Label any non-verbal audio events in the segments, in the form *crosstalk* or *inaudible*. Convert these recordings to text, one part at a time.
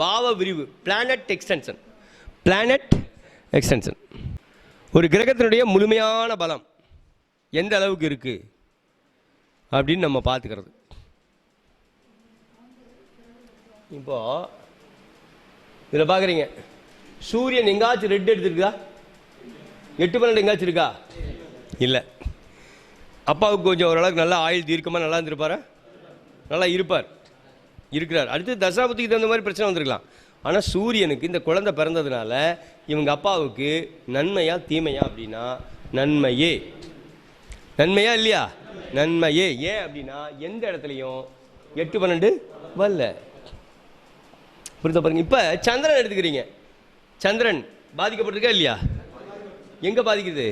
பாவ விரிவு planet extension planet extension ஒரு கிரகத்தினுடைய முழுமையான பலம் எந்த அளவுக்கு இருக்குது அப்படின்னு நம்ம பார்த்துக்கிறது. இப்போ இதில் பார்க்குறீங்க. சூரியன் எங்காச்சும் ரெட் எடுத்துருக்கா எட்டு பன்னெண்டு எங்காச்சும் இருக்கா? இல்லை. அப்பாவுக்கு கொஞ்சம் ஓரளவுக்கு நல்லா ஆயுள் தீர்க்கமாக நல்லா இருந்திருப்பாரா? நல்லா இருப்பார். இருக்கிறார். அடுத்து தசாபுத்திக்கு தகுந்த மாதிரி பிரச்சனை வந்திருக்கலாம். ஆனால் சூரியனுக்கு இந்த குழந்தை பிறந்ததுனால இவங்க அப்பாவுக்கு நன்மையா தீமையா அப்படின்னா நன்மையே. நன்மையா இல்லையா? நன்மையே. ஏன் அப்படின்னா எந்த இடத்துலையும் எட்டு பன்னெண்டு வரல. புரிந்த பாருங்க? இப்போ சந்திரன் எடுத்துக்கிறீங்க. சந்திரன் பாதிக்கப்பட்டிருக்கா இல்லையா? எங்கே பாதிக்குது?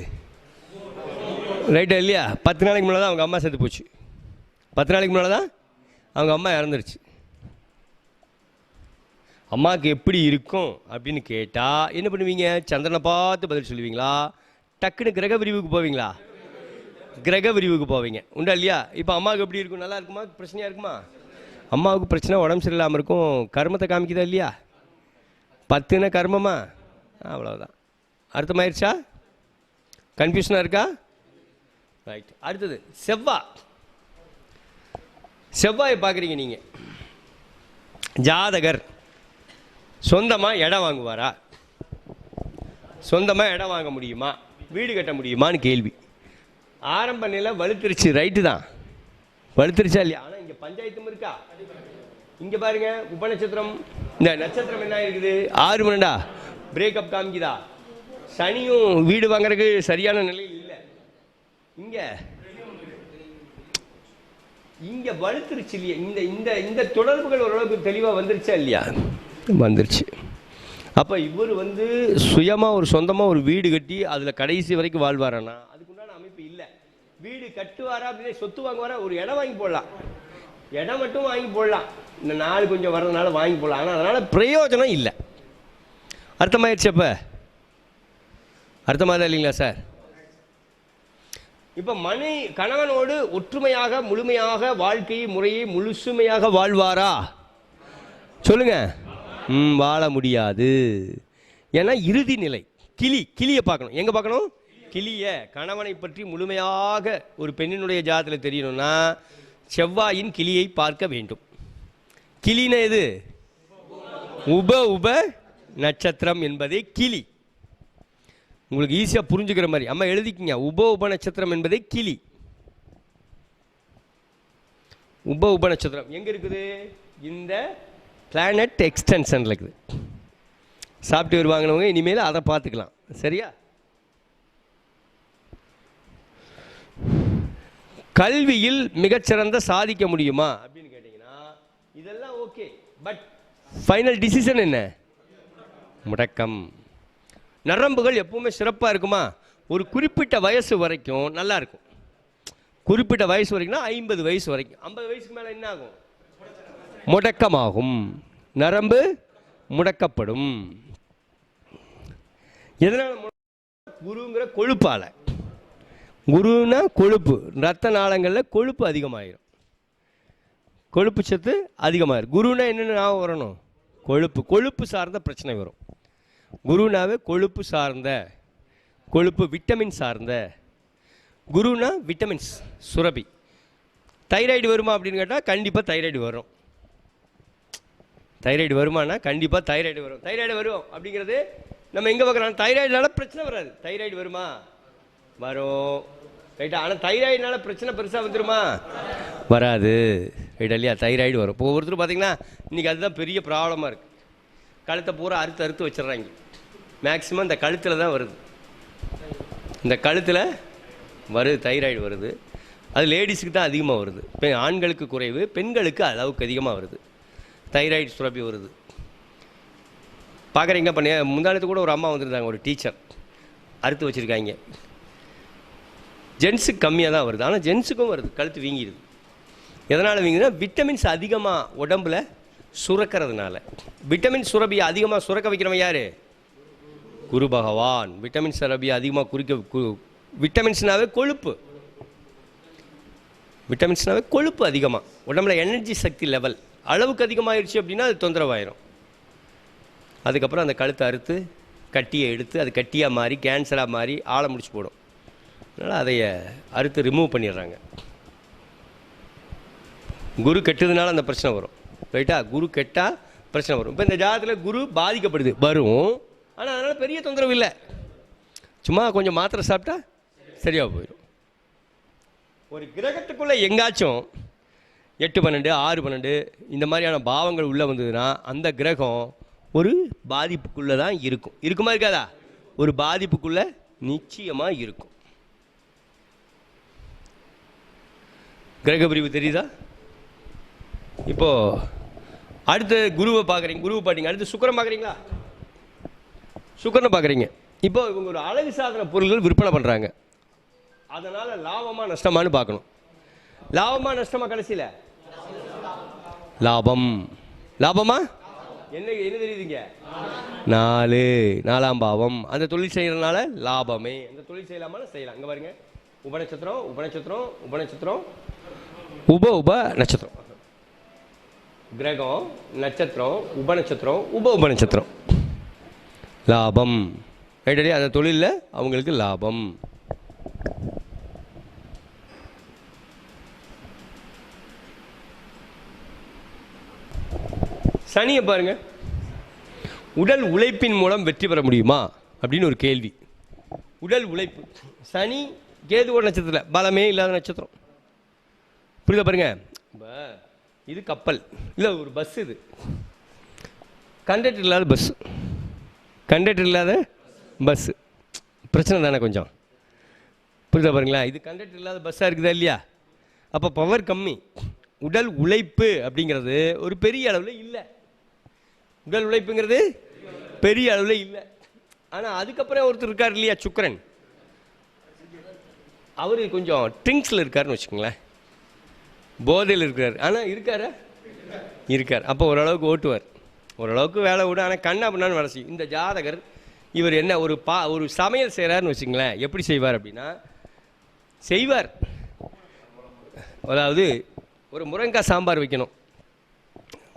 ரைட்டா இல்லையா? பத்து நாளைக்கு முன்னாடி தான் அவங்க அம்மா செத்து போச்சு. பத்து நாளைக்கு முன்னாடி தான் அவங்க அம்மா இறந்துருச்சு. அம்மாவுக்கு எப்படி இருக்கும் அப்படின்னு கேட்டால் என்ன பண்ணுவீங்க? சந்திரனை பார்த்து பதில் சொல்லுவீங்களா? டக்குன்னு கிரக விரிவுக்கு போவீங்களா? கிரக விரிவுக்கு போவீங்க. உண்டா இல்லையா? இப்போ அம்மாவுக்கு எப்படி இருக்கும்? நல்லா இருக்குமா? பிரச்சனையாக இருக்குமா? அம்மாவுக்கு பிரச்சனை உடம்பு சரியில்லாமல் இருக்கும். கர்மத்தை காமிக்குதா இல்லையா? பத்துன கர்மமா? அவ்வளோதான் அர்த்தமாயிருச்சா? கன்ஃபியூஷனாக இருக்கா? ரைட் அடுத்தது செவ்வாய் செவ்வாயை பார்க்குறீங்க நீங்கள் ஜாதகர். சொந்தமாக இடம் வாங்குவாரா? சொந்தமாக இடம் வாங்க முடியுமா? வீடு கட்ட முடியுமான்னு கேள்வி. ஆரம்ப நிலை வலுத்திருச்சு ரைட்டு தான். வலுத்திருச்சா இல்லையா? ஆனால் இங்கே பஞ்சாயத்தும் இருக்கா? இங்கே பாருங்க உப நட்சத்திரம் இந்த நட்சத்திரம் என்ன இருக்குது ஆறு மணிடா? பிரேக்கப் காமிக்குதா? சனியும் வீடு வாங்குறதுக்கு சரியான நிலையில் இல்லை. இங்கே? இங்கே வலுத்துருச்சு இல்லையா? இந்த இந்த இந்த தொடர்புகள் ஓரளவுக்கு தெளிவாக வந்துருச்சா இல்லையா? வந்துருச்சு. அப்போ இவர் வந்து சுயமாக ஒரு சொந்தமாக ஒரு வீடு கட்டி அதில் கடைசி வரைக்கும் வாழ்வாரானா அதுக்குண்டான அமைப்பு இல்லை. வீடு கட்டுவாரா அப்படின்னா சொத்து வாங்குவாரா? ஒரு இடம் வாங்கி போடலாம். இடம் மட்டும் வாங்கி போடலாம். இந்த நாள் கொஞ்சம் வர்றதுனால வாங்கி போடலாம். ஆனால் அதனால் பிரயோஜனம் இல்லை. அர்த்தமாயிருச்சு அப்போ? அர்த்தமாக இல்லைங்களா சார்? இப்போ மனை கணவனோடு ஒற்றுமையாக முழுமையாக வாழ்க்கை முறையை முழுசுமையாக வாழ்வாரா? சொல்லுங்கள் வாழ முடியாது. ஏன்னா இறுதி நிலை. கிளி கிளியை பார்க்கணும். எங்கே பார்க்கணும்? கிளியை. கணவனை பற்றி முழுமையாக ஒரு பெண்ணினுடைய ஜாதத்தில் தெரியணும்னா செவ்வாயின் கிளியை பார்க்க வேண்டும். கிளினா எது? உப உப நட்சத்திரம் என்பதே கிளி. உங்களுக்கு ஈஸியாக புரிஞ்சுக்கிற மாதிரி. அம்மா எழுதிக்கிங்க. உப உப நட்சத்திரம் என்பதே கிளி. உப உப நட்சத்திரம். எங்கே இருக்குது? இந்த பிளானட் எக்ஸ்டென்ஷனில் இருக்குது. சாஃப்ட்வேர் வாங்கினவங்க இனிமேல் அதை பார்த்துக்கலாம். சரியா? கல்வியில் மிகச்சிறந்த சாதிக்க முடியுமா? அப்படின்னு கேட்டிங்கன்னா இதெல்லாம் ஓகே பட் ஃபைனல் டிசிஷன் என்ன? முடக்கம். நரம்புகள் எப்பவுமே சிறப்பாக இருக்குமா? ஒரு குறிப்பிட்ட வயசு வரைக்கும் நல்லா இருக்கும். குறிப்பிட்ட வயசு வரைக்கும்னா ஐம்பது வயசு வரைக்கும். ஐம்பது வயசுக்கு மேலே என்ன ஆகும்? முடக்கமாகும். நரம்பு முடக்கப்படும். எதனால் குருங்கிற கொழுப்பால். குருன்னா கொழுப்பு. ரத்த நாளங்களில் கொழுப்பு அதிகமாகிடும் கொழுப்பு சத்து அதிகமாகிடும் குருனா என்னென்ன ஞாபகம் வரணும்? கொழுப்பு. கொழுப்பு சார்ந்த பிரச்சனை வரும். குருனாவே கொழுப்பு சார்ந்த கொழுப்பு விட்டமின் சார்ந்த. குருனா விட்டமின்ஸ் சுரபி. தைராய்டு வருமா அப்படின்னு கேட்டால் கண்டிப்பாக தைராய்டு வரும். தைராய்டு வருமானா? கண்டிப்பாக தைராய்டு வரும். தைராய்டு வரும் அப்படிங்கிறது நம்ம எங்கே பார்க்குறோம்? தைராய்டுனால பிரச்சனை வராது. தைராய்டு வருமா? வரும். ரைட்டா? ஆனால் தைராய்டுனால பிரச்சனை பெருசாக வந்துருமா? வராது. ரைட்டா இல்லையா? தைராய்டு வரும். இப்போ ஒவ்வொருத்தரும் பார்த்தீங்கன்னா இன்றைக்கி அதுதான் பெரிய ப்ராப்ளமாக இருக்குது கழுத்தை பூரா அறுத்து அறுத்து வச்சிடுறாங்க. மேக்ஸிமம் இந்த கழுத்தில் தான் வருது. இந்த கழுத்தில் வருது தைராய்டு வருது. அது லேடிஸுக்கு தான் அதிகமாக வருது. பெண் ஆண்களுக்கு குறைவு பெண்களுக்கு அளவுக்கு அதிகமாக வருது. தைராய்டு சுரப்பி வருது. பார்க்குறீங்க பண்ணி முந்தானத்து கூட ஒரு அம்மா வந்திருந்தாங்க ஒரு டீச்சர். அறுத்து வச்சுருக்காங்க. ஜென்ஸுக்கு கம்மியாக தான் வருது. ஆனால் ஜென்ஸுக்கும் வருது. கழுத்து வீங்கிடுது. எதனால் வீங்குதுன்னா விட்டமின்ஸ் அதிகமாக உடம்புல சுரக்கிறதுனால. விட்டமின் சுரபியை அதிகமாக சுரக்க வைக்கிறவன் யார்? குரு பகவான். விட்டமின் சுரபியை அதிகமாக குறிக்க கு- விட்டமின்ஸ்னாவே கொழுப்பு. விட்டமின்ஸ்னாவே கொழுப்பு அதிகமாக உடம்புல எனர்ஜி சக்தி லெவல் அளவுக்கு அதிகமாகிடுச்சு அப்படின்னா அது தொந்தரவாயிரும். அதுக்கப்புறம் அந்த கழுத்தை அறுத்து கட்டியை எடுத்து அது கட்டியாக மாறி கேன்சராக மாறி ஆளை முடிச்சு போடும். அதனால் அதைய அறுத்து ரிமூவ் பண்ணிடுறாங்க. குரு கெட்டதுனால அந்த பிரச்சனை வரும். ரைட்டா? குரு கெட்டால் பிரச்சனை வரும். இப்போ இந்த ஜாதகத்தில் குரு பாதிக்கப்படுது வரும். ஆனால் அதனால் பெரிய தொந்தரவு இல்லை. சும்மா கொஞ்சம் மாத்திரை சாப்பிட்டா சரியாக போயிடும். ஒரு கிரகத்துக்குள்ளே எங்காச்சும் எட்டு பன்னெண்டு ஆறு பன்னெண்டு இந்த மாதிரியான பாவங்கள் உள்ளே வந்ததுன்னா அந்த கிரகம் ஒரு பாதிப்புக்குள்ளே தான் இருக்கும். இருக்குமா இருக்காதா? ஒரு பாதிப்புக்குள்ளே நிச்சயமாக இருக்கும். கிரக பிரிவு தெரியுதா? இப்போது அடுத்து குருவை பார்க்குறீங்க குருவை பார்த்தீங்க அடுத்து சுக்கரம் பார்க்குறீங்களா? சுக்கரனை பார்க்குறீங்க. இப்போ இவங்க ஒரு அழகு சாதன பொருள்கள் விற்பனை பண்ணுறாங்க அதனால் லாபமாக நஷ்டமான்னு பார்க்கணும். லாபமாக நஷ்டமாக கடைசியில்? லாபம். லாபமா? என்ன என்ன தெரியுதுங்க? நாலு நாலாம் பாவம். அந்த தொழில் செய்கிறதுனால லாபமே. அந்த தொழில் செய்யலாமா செய்யலாம். இங்கே பாருங்க. உபநட்சத்திரம் உபநட்சத்திரம் உபநட்சத்திரம். உப உப நட்சத்திரம். கிரகம் நட்சத்திரம் உபநட்சத்திரம் உப உபநட்சத்திரம். லாபம். ரைட்டடி அந்த தொழிலில் அவங்களுக்கு லாபம். சனியை பாருங்க. உடல் உழைப்பின் மூலம் வெற்றி பெற முடியுமா? அப்படின்னு ஒரு கேள்வி. உடல் உழைப்பு. சனி கேதுவோட நட்சத்திரத்தில். பலமே இல்லாத நட்சத்திரம். புரியுதா பாருங்க? இது கப்பல். இல்லை ஒரு பஸ் இது. கண்டக்டர் இல்லாத பஸ் கண்டக்டர் இல்லாத பஸ்ஸு பிரச்சனை தானே கொஞ்சம். புரியுதா பாருங்களா? இது கண்டக்டர் இல்லாத பஸ்ஸாக இருக்குதா இல்லையா? அப்போ பவர் கம்மி. உடல் உழைப்பு அப்படிங்கிறது ஒரு பெரிய அளவில் இல்லை. உடல் உழைப்புங்கிறது பெரிய அளவில் இல்லை. ஆனால் அதுக்கப்புறம் ஒருத்தர் இருக்கார் இல்லையா சுக்கரன்? அவர் கொஞ்சம் ட்ரிங்க்ஸில் இருக்காருன்னு வச்சுக்கோங்களேன். போதையில் இருக்கிறார். ஆனால் இருக்காரா? இருக்கார். அப்போ ஓரளவுக்கு ஓட்டுவார். ஓரளவுக்கு வேலை விடும். ஆனால் கண்ணா பண்ணான்னு வேலை செய்யும். இந்த ஜாதகர் இவர் என்ன ஒரு பா ஒரு சமையல் செய்கிறாருன்னு வச்சுங்களேன் எப்படி செய்வார் அப்படின்னா செய்வார். அதாவது ஒரு முருங்காய் சாம்பார் வைக்கணும்.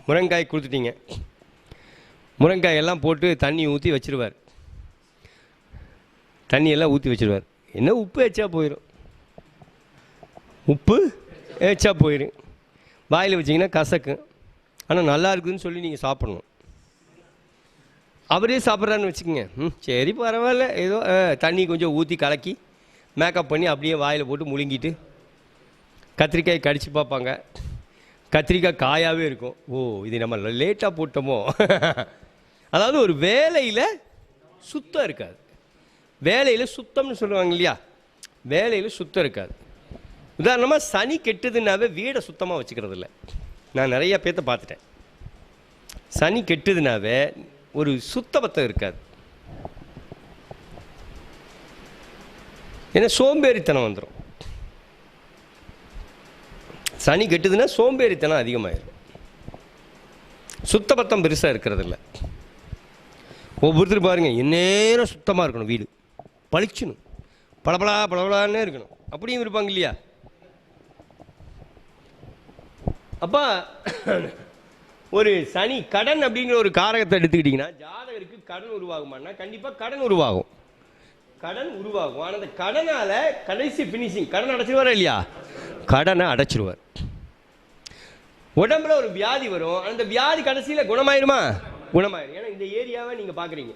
முருங்காய் கொடுத்துட்டீங்க. முருங்காய் எல்லாம் போட்டு தண்ணி ஊற்றி வச்சிருவார். தண்ணியெல்லாம் ஊற்றி வச்சிருவார். என்ன உப்பு எச்சா போயிடும் உப்பு எச்சா போயிடும் வாயில் வச்சிங்கன்னா கசக்கும் ஆனால் நல்லா இருக்குதுன்னு சொல்லி நீங்கள் சாப்பிடணும். அவரே சாப்பிட்றான்னு வச்சுக்கோங்க. ம் சரி பரவாயில்ல. ஏதோ தண்ணி கொஞ்சம் ஊற்றி கலக்கி மேக்கப் பண்ணி அப்படியே வாயில் போட்டு முழுங்கிட்டு கத்திரிக்காய் கடிச்சு பார்ப்பாங்க. கத்திரிக்காய் காயாகவே இருக்கும். ஓ இது நம்ம லேட்டாக போட்டோமோ? *laughs* அதாவது ஒரு வேலையில் சுத்தம் இருக்காது. வேலையில் சுத்தம்னு சொல்லுவாங்க இல்லையா? வேலையில் சுத்தம் இருக்காது. உதாரணமாக சனி கெட்டுதுனாவே வீடை சுத்தமாக வச்சுக்கிறது இல்லை நான் நிறையா பேர்த்த பார்த்துட்டேன். சனி கெட்டுதுனாவே ஒரு சுத்தபத்தம் இருக்காது. ஏன்னா சோம்பேறித்தனம் வந்துடும் சனி கெட்டுதுன்னா சோம்பேறித்தனம் அதிகமாயிரும். சுத்தபத்தம் பெருசாக இருக்கிறதில்ல. ஒவ்வொருத்தரும் பாருங்கள் எந்நேரம் சுத்தமாக இருக்கணும் வீடு. பளிச்சுணும். பளபளா பளபளான்னே இருக்கணும். அப்படியும் இருப்பாங்க இல்லையா? அப்பா ஒரு சனி கடன் அப்படிங்கிற ஒரு காரகத்தை எடுத்துக்கிட்டிங்கன்னா ஜாதகருக்கு கடன் உருவாகுமான்னா கண்டிப்பாக கடன் உருவாகும். கடன் உருவாகும். ஆனால் அந்த கடனால் கடைசி ஃபினிஷிங் கடன் அடைச்சிருவாரா இல்லையா? கடனை அடைச்சிருவார். உடம்புல ஒரு வியாதி வரும். அந்த வியாதி கடைசியில் குணமாயிருமா? குணமாயிரும் ஏன்னா இந்த ஏரியாவை நீங்கள் பார்க்குறீங்க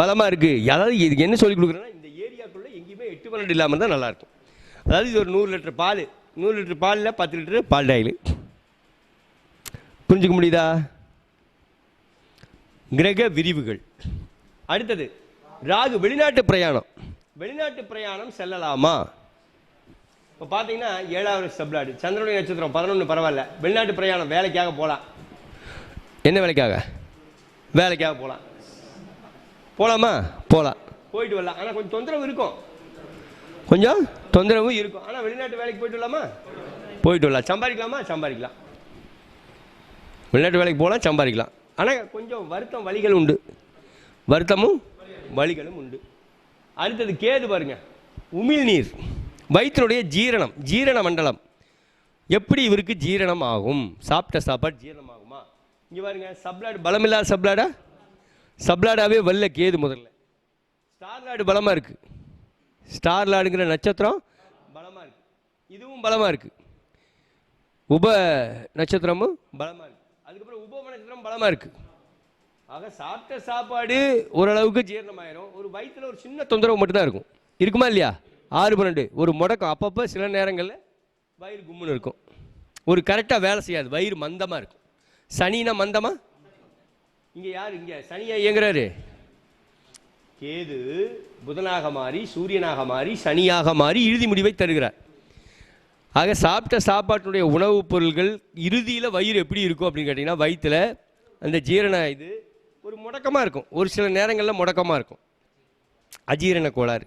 பலமாக இருக்குது அதாவது இதுக்கு என்ன சொல்லி கொடுக்குறேன்னா இந்த ஏரியாக்குள்ளே எங்கேயுமே எட்டு பன்னெண்டு இல்லாமல் தான் நல்லாயிருக்கும் அதாவது இது ஒரு நூறு லிட்டர் பால். நூறு லிட்டர் பாலில் பத்து லிட்டர் பால் டாயில் புரிஞ்சுக்க முடியுதா? கிரக விரிவுகள். அடுத்தது ராகு வெளிநாட்டு பிரயாணம். வெளிநாட்டு பிரயாணம் செல்லலாமா? இப்போ பார்த்தீங்கன்னா ஏழாவது சப்ளாடு. சந்திரனுடைய நட்சத்திரம் பதினொன்று பரவாயில்ல. வெளிநாட்டு பிரயாணம் வேலைக்காக போகலாம் என்ன வேலைக்காக? வேலைக்காக போகலாம் போகலாமா போகலாம் போயிட்டு வரலாம். ஆனால் கொஞ்சம் தொந்தரவு இருக்கும். கொஞ்சம்? தொந்தரவும் இருக்கும். ஆனால் வெளிநாட்டு வேலைக்கு போயிட்டு வரலாமா? போயிட்டு வரலாம். சம்பாதிக்கலாமா? சம்பாதிக்கலாம். வெளிநாட்டு வேலைக்கு போகலாம் சம்பாதிக்கலாம். ஆனால் கொஞ்சம் வருத்தம் வழிகள் உண்டு. வருத்தமும்? வழிகளும் உண்டு. அடுத்தது கேது பாருங்க. உமிழ்நீர். வயிற்றினுடைய ஜீரணம் ஜீரண மண்டலம் எப்படி இவருக்கு ஜீரணம் ஆகும் சாப்பிட்ட சாப்பாடு ஜீரணம் ஆகுமா இங்கே பாருங்க சப்ளாடு பலமில்லாத சப்ளாடா? சப்ளாடாவே வல்ல கேது முதல்ல. ஸ்டார் லாடு பலமாக இருக்குது ஸ்டார் லாடுங்கிற நட்சத்திரம் பலமாக இருக்குது இதுவும் பலமாக இருக்குது உப நட்சத்திரமும் பலமாக இருக்குது அதுக்கப்புறம் உப நட்சத்திரம் பலமாக இருக்குது ஆக சாப்பிட்ட சாப்பாடு ஓரளவுக்கு ஜீரணமாயிரும். ஒரு வயிற்றில் ஒரு சின்ன தொந்தரவு மட்டும்தான் இருக்கும். இருக்குமா இல்லையா? ஆறு பன்னெண்டு. ஒரு முடக்கம். அப்பப்போ சில நேரங்களில் வயிறு கும்முன்னு இருக்கும். ஒரு கரெக்டாக வேலை செய்யாது. வயிறு மந்தமாக இருக்கும். சனினா மந்தமா? இங்கே யார்? இங்கே. சனியா இயங்குறாரு. கேது புதனாக மாறி சூரியனாக மாறி சனியாக மாறி இறுதி முடிவை தருகிறார். ஆக சாப்பிட்ட சாப்பாட்டினுடைய உணவுப் பொருள்கள் இறுதியில் வயிறு எப்படி இருக்கும் அப்படின்னு கேட்டிங்கன்னா வயிற்றில் அந்த ஜீரண இது ஒரு முடக்கமாக இருக்கும். ஒரு சில நேரங்களில் முடக்கமாக இருக்கும். அஜீரண கோளாறு.